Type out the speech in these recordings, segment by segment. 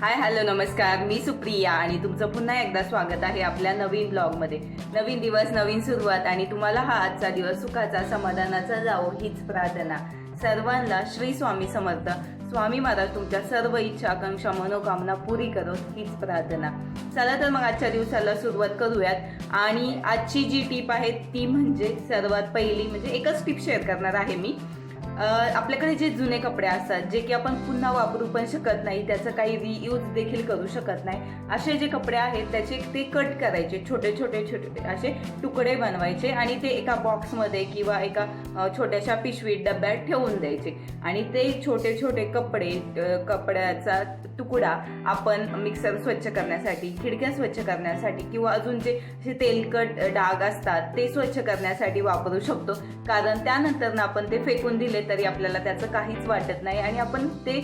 Hi hello नमस्कार. मी सुप्रिया आणि तुमचं पुन्हा एकदा स्वागत आहे आपल्या नवीन ब्लॉगमध्ये. नवीन दिवस नवीन सुरुवात आणि तुम्हाला हा आजचा दिवस सुखाचा समाधानाचा जावो हीच प्रार्थना. सर्वांना श्री स्वामी समर्थ. स्वामी महाराज तुमच्या सर्व इच्छा आकांक्षा मनोकामना पुरी करो हीच प्रार्थना. चला तर मग आजच्या दिवसाला सुरुवात करूयात. आणि आजची जी टीप आहे ती म्हणजे सर्वात पहिली म्हणजे एकच टीप शेअर करणार आहे मी. आपल्याकडे जे जुने कपडे असतात जे की आपण पुन्हा वापरू पण शकत नाही त्याचं काही रियूज देखील करू शकत नाही असे जे कपडे आहेत त्याचे ते कट करायचे छोटे छोटे छोटे असे तुकडे बनवायचे आणि ते एका बॉक्समध्ये किंवा एका छोट्याशा पिशवीत डब्यात ठेवून द्यायचे. आणि ते छोटे छोटे कपडे कपड्याचा तुकडा आपण मिक्सर स्वच्छ करण्यासाठी खिडक्या स्वच्छ करण्यासाठी किंवा अजून जे तेलकट डाग असतात ते स्वच्छ करण्यासाठी वापरू शकतो. कारण त्यानंतर आपण ते फेकून दिले तरी आपल्याला त्याचं काहीच वाटत नाही आणि आपण ते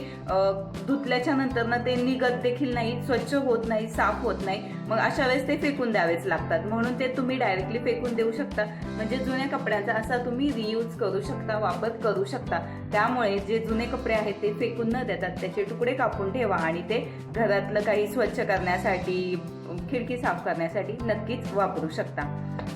धुतल्याच्या नंतर ना ते निघत देखील नाही स्वच्छ होत नाही साफ होत नाही. मग अशा वेळेस ते फेकून द्यावेच लागतात. म्हणून ते तुम्ही डायरेक्टली फेकून देऊ शकता. म्हणजे जुन्या कपड्यांचा असा तुम्ही रियूज करू शकता वापर करू शकता. त्यामुळे जे जुने कपडे आहेत ते फेकून न देतात. त्याचे तुकडे कापून ठेवा आणि ते घरातलं काही स्वच्छ करण्यासाठी खिडकी साफ करण्यासाठी नक्कीच वापरू शकता.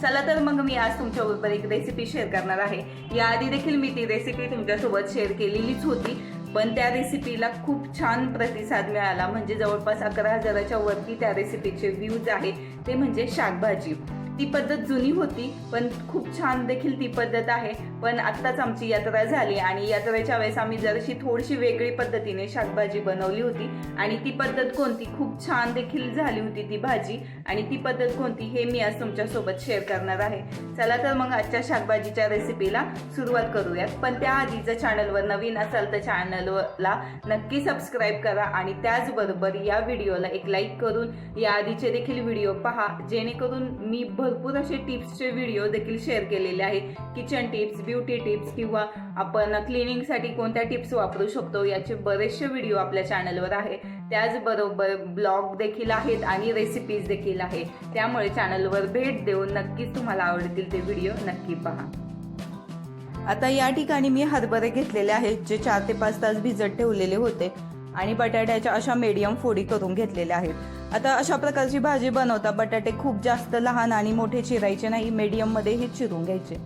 चला तर मग मी आज तुमच्याबरोबर एक रेसिपी शेअर करणार आहे. याआधी देखील मी ती रेसिपी तुमच्यासोबत शेअर केलेलीच होती पण त्या रेसिपीला खूप छान प्रतिसाद मिळाला. म्हणजे जवळपास अकरा हजाराच्या वरती त्या रेसिपीचे व्ह्यूज आहे. ते म्हणजे शाकभाजी. ती पद्धत जुनी होती पण खूप छान देखील ती पद्धत आहे. पण आत्ताच आमची यात्रा झाली आणि यात्रेच्या वेळेस आम्ही जराशी थोडीशी वेगळी पद्धतीने शाकभाजी बनवली होती. आणि ती पद्धत कोणती? खूप छान देखील झाली होती ती भाजी. आणि ती पद्धत कोणती? हे मी आज तुमच्यासोबत शेअर करणार आहे. चला तर मग आजच्या शाकभाजीच्या रेसिपीला सुरुवात करूयात. पण त्याआधी जर चॅनलवर नवीन असाल तर चॅनलला नक्की सबस्क्राईब करा आणि त्याचबरोबर या व्हिडिओला एक लाईक करून या आधीचे देखील व्हिडिओ पहा. जेणेकरून मी भरपूर असे टिप्सचे व्हिडिओ देखील शेअर केलेले आहेत. किचन टिप्स ब्युटी टिप्स किंवा आपण क्लिनिंगसाठी कोणत्या टिप्स वापरू शकतो याचे बरेचसे व्हिडिओ आपल्या चॅनलवर आहे. त्याचबरोबर ब्लॉग देखील आहेत आणि रेसिपीज देखील आहे. त्यामुळे चॅनलवर भेट देऊन नक्कीच तुम्हाला आवडतील ते व्हिडिओ नक्की पहा. आता या ठिकाणी मी हरभरे घेतलेले आहेत जे चार ते पाच तास भिजत ठेवलेले होते. आणि बटाट्याच्या अशा मीडियम फोडी करून घेतलेल्या आहेत. आता अशा प्रकारची भाजी बनवता बटाटे खूप जास्त लहान आणि मोठे चिरायचे नाही मीडियममध्ये हे चिरून घ्यायचे.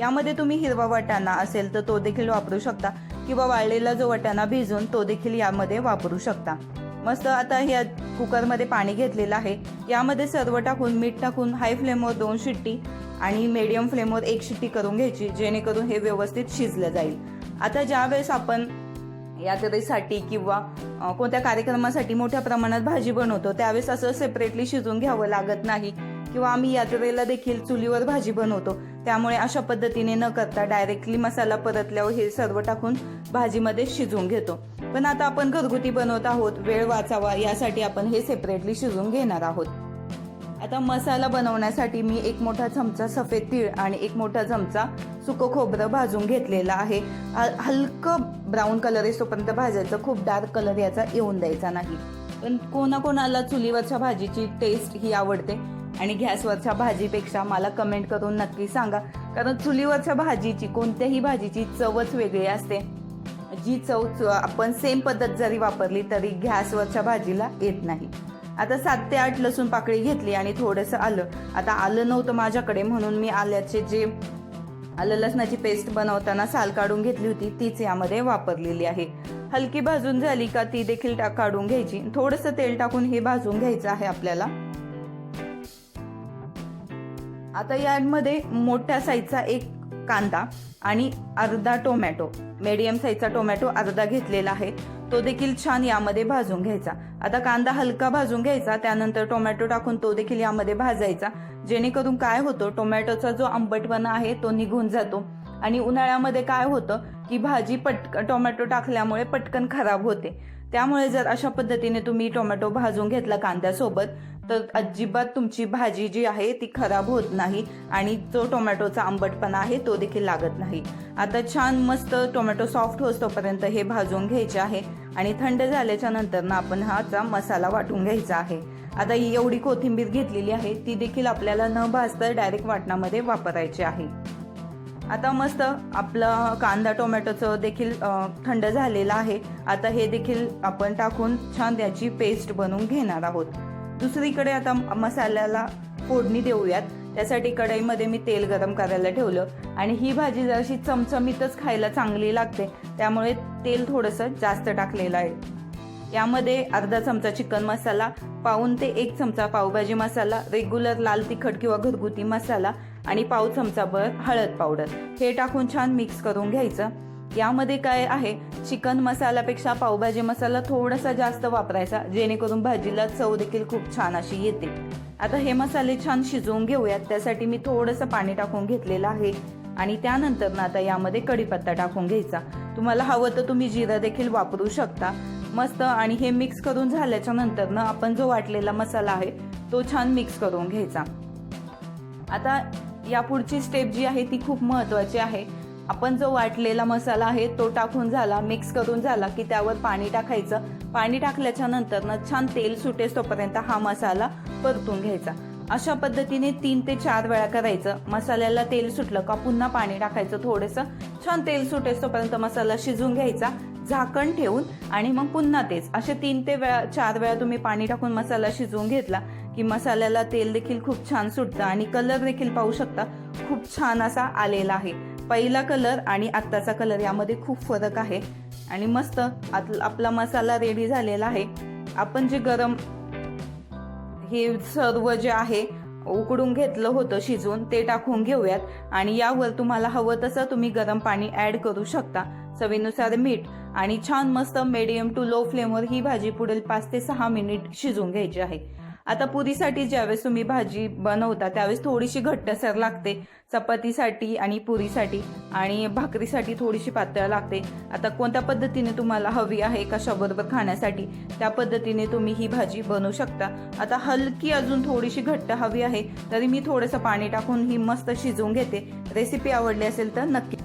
यामध्ये तुम्ही हिरवा वाटाणा असेल तर तो देखील वापरू शकता किंवा वाळलेला जो वाटाणा भिजून तो देखील यामध्ये वापरू शकता. मस्त आता ह्या कुकरमध्ये पाणी घेतलेलं आहे. यामध्ये सर्व टाकून मीठ टाकून हाय फ्लेमवर दोन शिट्टी आणि मीडियम फ्लेमवर एक शिट्टी करून घ्यायची जेणेकरून हे व्यवस्थित शिजलं जाईल. आता ज्यावेळेस आपण यात्रेसाठी किंवा कोणत्या कार्यक्रमासाठी मोठ्या प्रमाणात भाजी बनवतो त्यावेळेस असं सेपरेटली शिजून घ्यावं लागत नाही. किंवा आम्ही यात्रेला देखील चुलीवर भाजी बनवतो. त्यामुळे अशा पद्धतीने न करता डायरेक्टली मसाला परतल्यावर हे सर्व टाकून भाजीमध्ये शिजवून घेतो. पण आता आपण घरगुती बनवत आहोत वेळ वाचावा यासाठी आपण हे सेपरेटली शिजवून घेणार आहोत. आता मसाला बनवण्यासाठी मी एक मोठा चमचा सफेद तीळ आणि एक मोठा चमचा सुकं खोबरं भाजून घेतलेलं आहे. हल- हलकं ब्राऊन कलर येतोपर्यंत भाजायचं. खूप डार्क कलर याचा येऊन द्यायचा नाही. पण कोणाकोणाला चुलीवरच्या भाजीची टेस्ट ही आवडते आणि गॅसवरच्या भाजीपेक्षा मला कमेंट करून नक्की सांगा. कारण चुलीवरच्या भाजीची कोणत्याही भाजीची चवच वेगळी असते. जी चव च- आपण सेम पद्धत जरी वापरली तरी गॅसवरच्या भाजीला येत नाही. आता सात ते आठ लसूण पाकळी घेतली आणि थोडंसं आलं. आता आलं नव्हतं माझ्याकडे म्हणून मी आल्याचे जे आलं लसणाची पेस्ट बनवताना साल काढून घेतली होती तीच यामध्ये वापरलेली आहे. हलकी भाजून झाली का ती देखील काढून घ्यायची. थोडंसं तेल टाकून हे भाजून घ्यायचं आहे आपल्याला. आता यामध्ये मोठ्या साईजचा एक कांदा आणि अर्धा टोमॅटो मीडियम साईजचा टोमॅटो अर्धा घेतलेला आहे. तो देखील छान यामध्ये भाजून घ्यायचा. आता कांदा हलका भाजून घ्यायचा त्यानंतर टोमॅटो टाकून तो देखील यामध्ये भाजायचा. जेणेकरून काय होतं टोमॅटोचा जो आंबटपणा आहे तो निघून जातो. आणि उन्हाळ्यामध्ये काय होतं की भाजी पटक टोमॅटो टाकल्यामुळे पटकन खराब होते. त्यामुळे जर अशा पद्धतीने तुम्ही टोमॅटो भाजून घेतला कांद्यासोबत तर अजिबात तुमची भाजी जी आहे ती खराब होत नाही आणि जो टोमॅटोचा आंबटपणा आहे तो देखील लागत नाही. आता छान मस्त टोमॅटो सॉफ्ट होतोपर्यंत हे भाजून घ्यायचे आहे आणि थंड झाल्याच्यानंतर ना आपण हाचा मसाला वाटून घ्यायचा आहे. आता ही एवढी कोथिंबीर घेतलेली आहे ती देखील आपल्याला न भाजता डायरेक्ट वाटणामध्ये वापरायची आहे. आता मस्त आपलं कांदा टोमॅटोचं देखील थंड झालेलं आहे. आता हे देखील आपण टाकून छान त्याची पेस्ट बनवून घेणार आहोत. दुसरीकडे आता मसाल्याला फोडणी देऊयात. त्यासाठी कढईमध्ये मी तेल गरम करायला ठेवलं. आणि ही भाजी जराशी चमचमीतच खायला चांगली लागते. त्यामुळे तेल थोडंसं जास्त टाकलेलं आहे. यामध्ये अर्धा चमचा चिकन मसाला पाऊन ते एक चमचा पावभाजी मसाला रेग्युलर लाल तिखट किंवा घरगुती मसाला आणि पाव चमचाभर हळद पावडर. हे टाकून छान मिक्स करून घ्यायचं. यामध्ये काय आहे? चिकन मसाल्यापेक्षा पावभाजी मसाला थोडासा जास्त वापरायचा जेणेकरून भाजीला चव देखील खूप छान अशी येते. आता हे मसाले छान शिजवून घेऊयात. त्यासाठी मी थोडंसं पाणी टाकून घेतलेलं आहे. आणि त्यानंतर ना आता यामध्ये कढीपत्ता टाकून घ्यायचा. तुम्हाला हवं तर तुम्ही जिरा देखील वापरू शकता. मस्त आणि हे मिक्स करून झाल्याच्यानंतर ना आपण जो वाटलेला मसाला आहे तो छान मिक्स करून घ्यायचा. आता या पुढची स्टेप जी आहे ती खूप महत्त्वाची आहे. आपण जो वाटलेला मसाला आहे तो टाकून झाला मिक्स करून झाला की त्यावर पाणी टाकायचं. पाणी टाकल्याच्या नंतर ना छान तेल सुटेस तोपर्यंत हा मसाला परतून घ्यायचा. अशा पद्धतीने तीन ते चार वेळा करायचं. मसाल्याला तेल सुटलं का पुन्हा पाणी टाकायचं थोडंसं. छान तेल सुटेस तोपर्यंत मसाला शिजून घ्यायचा. झाकण ठेवून आणि मग पुन्हा तेच. असे तीन ते वेळा चार वेळा तुम्ही पाणी टाकून मसाला शिजवून घेतला की मसाल्याला तेल देखील खूप छान सुटतं आणि कलर देखील पाहू शकता खूप छान असा आलेला आहे. पहिला कलर आणि आत्ताचा कलर यामध्ये खूप फरक आहे. आणि मस्त आत- आपला मसाला रेडी झालेला आहे. आपण जे गरम हे सर्व जे आहे उकडून घेतलं होतं शिजवून ते टाकून घेऊयात. आणि यावर तुम्हाला हवं तसं तुम्ही गरम पाणी ऍड करू शकता. चवीनुसार मीठ आणि छान मस्त मिडियम टू लो फ्लेमवर ही भाजी पुढील पाच ते सहा मिनिट शिजवून घ्यायची आहे. आता पुरीसाठी ज्यावेळेस तुम्ही भाजी बनवता त्यावेळेस थोडीशी घट्टसर लागते. चपातीसाठी आणि पुरीसाठी आणि भाकरीसाठी थोडीशी पातळ लागते. आता कोणत्या पद्धतीने तुम्हाला हवी आहे कशाबरोबर खाण्यासाठी? त्या पद्धतीने तुम्ही ही भाजी बनवू शकता. आता हलकी अजून थोडीशी घट्ट हवी आहे तरी मी थोडंसं पाणी टाकून ही मस्त शिजवून घेते. रेसिपी आवडली असेल तर नक्की